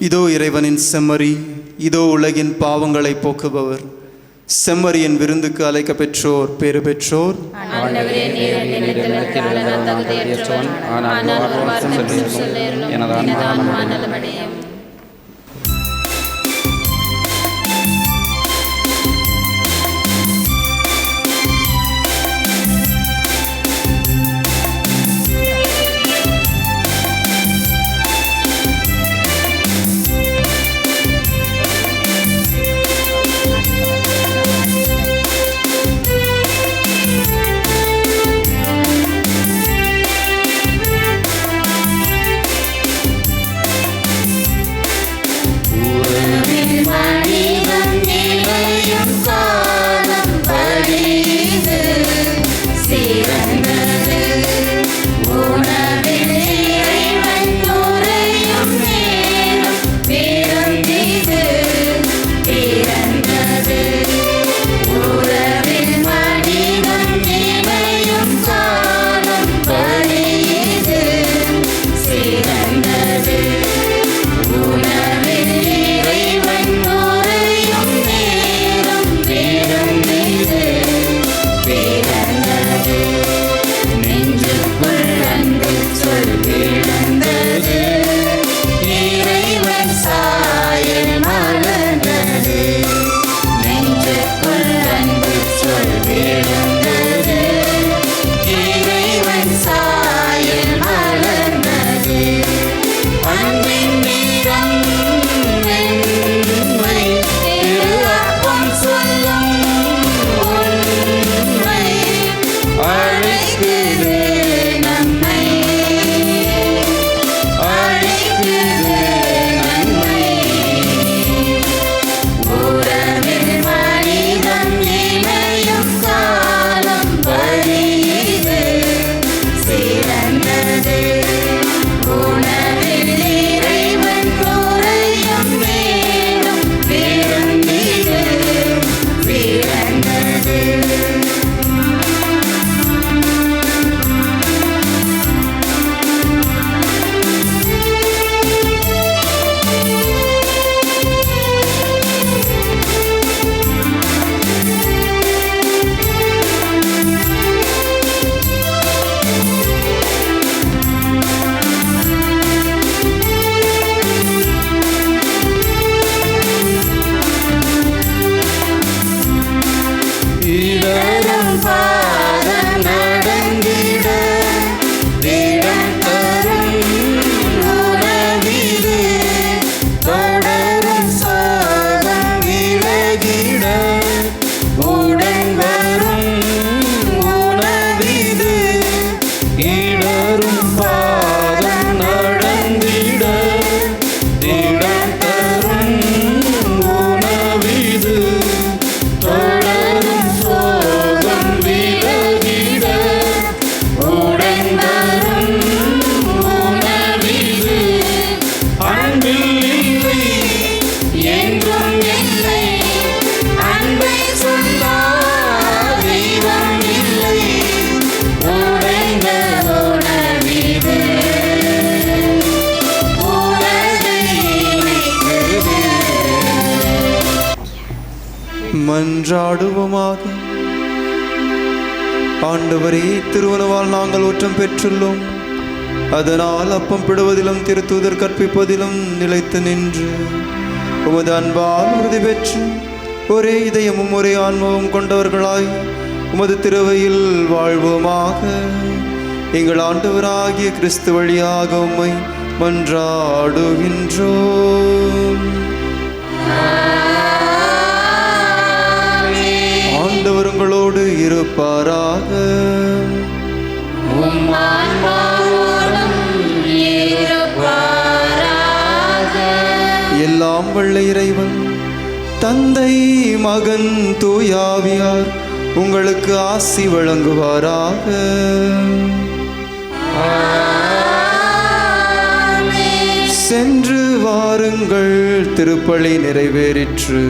இதோ இறைவனின் செம்மறி இதோ உலகின் பாவங்களை போக்குபவர் செம்மறியின் விருந்துக்கு அழைக்க பெற்றோர் பேறு பெற்றோர் ஆண்டவரே இடரும் மன்றாடுவோமாக. ஆண்டவரே திருவனவால் நாங்கள் ஒற்றம் பெற்றுள்ளோம். அதனால் அப்பம் பிடுவதிலும் திருத்தூதர் கற்பிப்பதிலும் நிலைத்து நின்று உமது அன்பால் உறுதி பெற்று ஒரே இதயமும் ஒரே ஆன்மமும் கொண்டவர்களாய் உமது திருவையில் வாழ்வோமாக. எங்கள் ஆண்டவராகிய கிறிஸ்து வழியாக உம்மை மன்றாடுகின்றோம். ஆண்டவர் உங்களோடு இருப்பாராக. எல்லாம் வல்ல இறைவன் தந்தை மகன் தூயாவியார் உங்களுக்கு ஆசி வழங்குவாராக. சென்று வாருங்கள் திருப்பலி நிறைவேறிற்று.